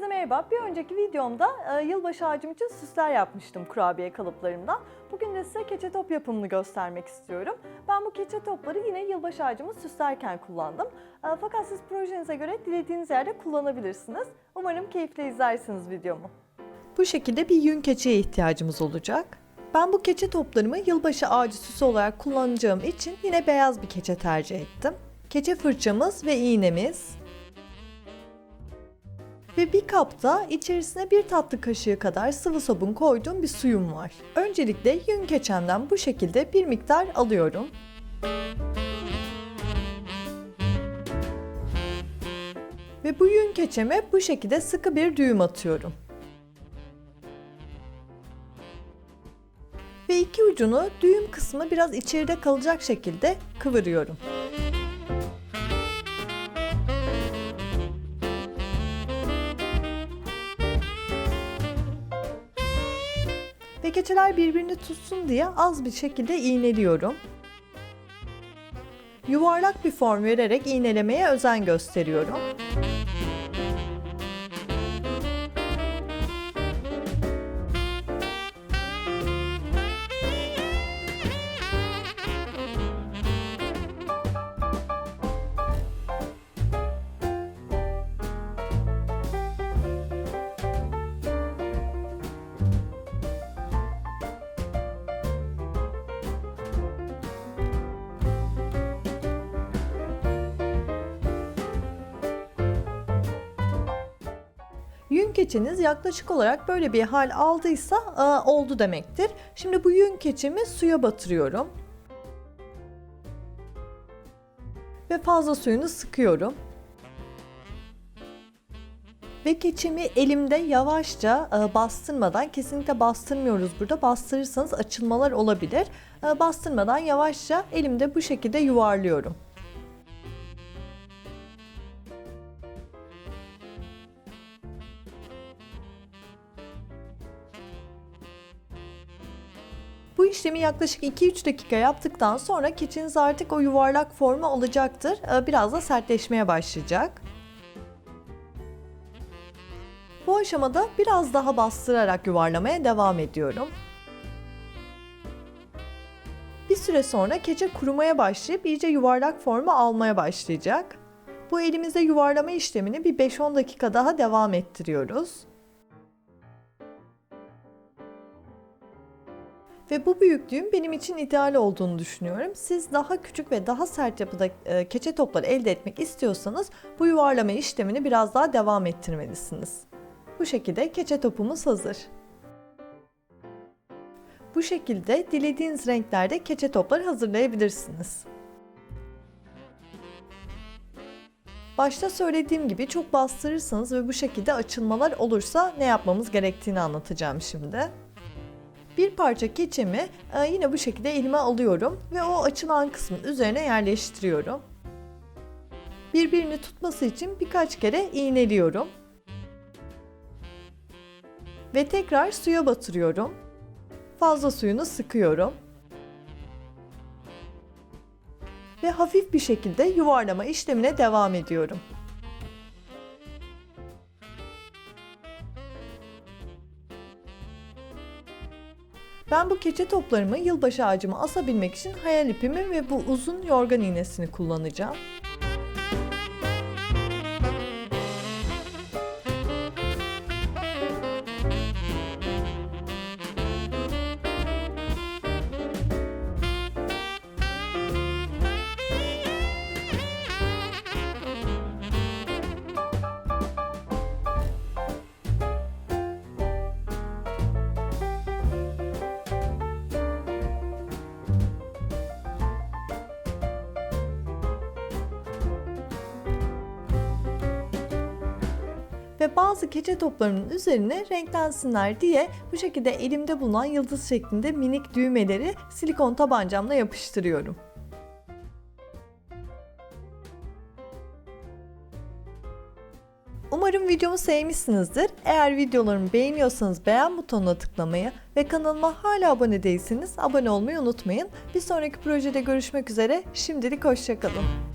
Merhaba, bir önceki videomda e, yılbaşı ağacım için süsler yapmıştım kurabiye kalıplarımdan. Bugün de size keçe top yapımını göstermek istiyorum. Ben bu keçe topları yine yılbaşı ağacımı süslerken kullandım. E, fakat siz projenize göre dilediğiniz yerde kullanabilirsiniz. Umarım keyifle izlersiniz videomu. Bu şekilde bir yün keçeye ihtiyacımız olacak. Ben bu keçe toplarımı yılbaşı ağacı süsü olarak kullanacağım için yine beyaz bir keçe tercih ettim. Keçe fırçamız ve iğnemiz, ve bir kapta içerisine bir tatlı kaşığı kadar sıvı sabun koyduğum bir suyum var. Öncelikle yün keçemden bu şekilde bir miktar alıyorum. Ve bu yün keçeme bu şekilde sıkı bir düğüm atıyorum. Ve iki ucunu düğüm kısmı biraz içeride kalacak şekilde kıvırıyorum. Ve keçeler birbirini tutsun diye az bir şekilde iğneliyorum. Yuvarlak bir form vererek iğnelemeye özen gösteriyorum. Yün keçiniz yaklaşık olarak böyle bir hal aldıysa e, oldu demektir. Şimdi bu yün keçimi suya batırıyorum. Ve fazla suyunu sıkıyorum. Ve keçimi elimde yavaşça e, bastırmadan, kesinlikle bastırmıyoruz burada. Bastırırsanız açılmalar olabilir. E, bastırmadan yavaşça elimde bu şekilde yuvarlıyorum. Bu işlemi yaklaşık 2-3 dakika yaptıktan sonra keçiniz artık o yuvarlak formu alacaktır. Ee, Biraz da sertleşmeye başlayacak. Bu aşamada biraz daha bastırarak yuvarlamaya devam ediyorum. Bir süre sonra keçe kurumaya başlayıp iyice yuvarlak formu almaya başlayacak. Bu elimizde yuvarlama işlemini bir 5-10 dakika daha devam ettiriyoruz. Ve bu büyüklüğün benim için ideal olduğunu düşünüyorum. Siz daha küçük ve daha sert yapıda e, keçe topları elde etmek istiyorsanız bu yuvarlama işlemini biraz daha devam ettirmelisiniz. Bu şekilde keçe topumuz hazır. Bu şekilde dilediğiniz renklerde keçe topları hazırlayabilirsiniz. Başta söylediğim gibi çok bastırırsanız ve bu şekilde açılmalar olursa ne yapmamız gerektiğini anlatacağım şimdi. Bir parça keçemi e, yine bu şekilde elime alıyorum ve o açılan kısmın üzerine yerleştiriyorum. Birbirini tutması için birkaç kere iğneliyorum. Ve tekrar suya batırıyorum. Fazla suyunu sıkıyorum. Ve hafif bir şekilde yuvarlama işlemine devam ediyorum. Ben bu keçe toplarımı yılbaşı ağacıma asabilmek için hayal ipimi ve bu uzun yorgan iğnesini kullanacağım. Ve bazı keçe toplarının üzerine renklensinler diye bu şekilde elimde bulunan yıldız şeklinde minik düğmeleri silikon tabancamla yapıştırıyorum. Umarım videomu sevmişsinizdir. Eğer videolarımı beğeniyorsanız beğen butonuna tıklamayı ve kanalıma hala abone değilseniz abone olmayı unutmayın. Bir sonraki projede görüşmek üzere. Şimdilik hoşçakalın.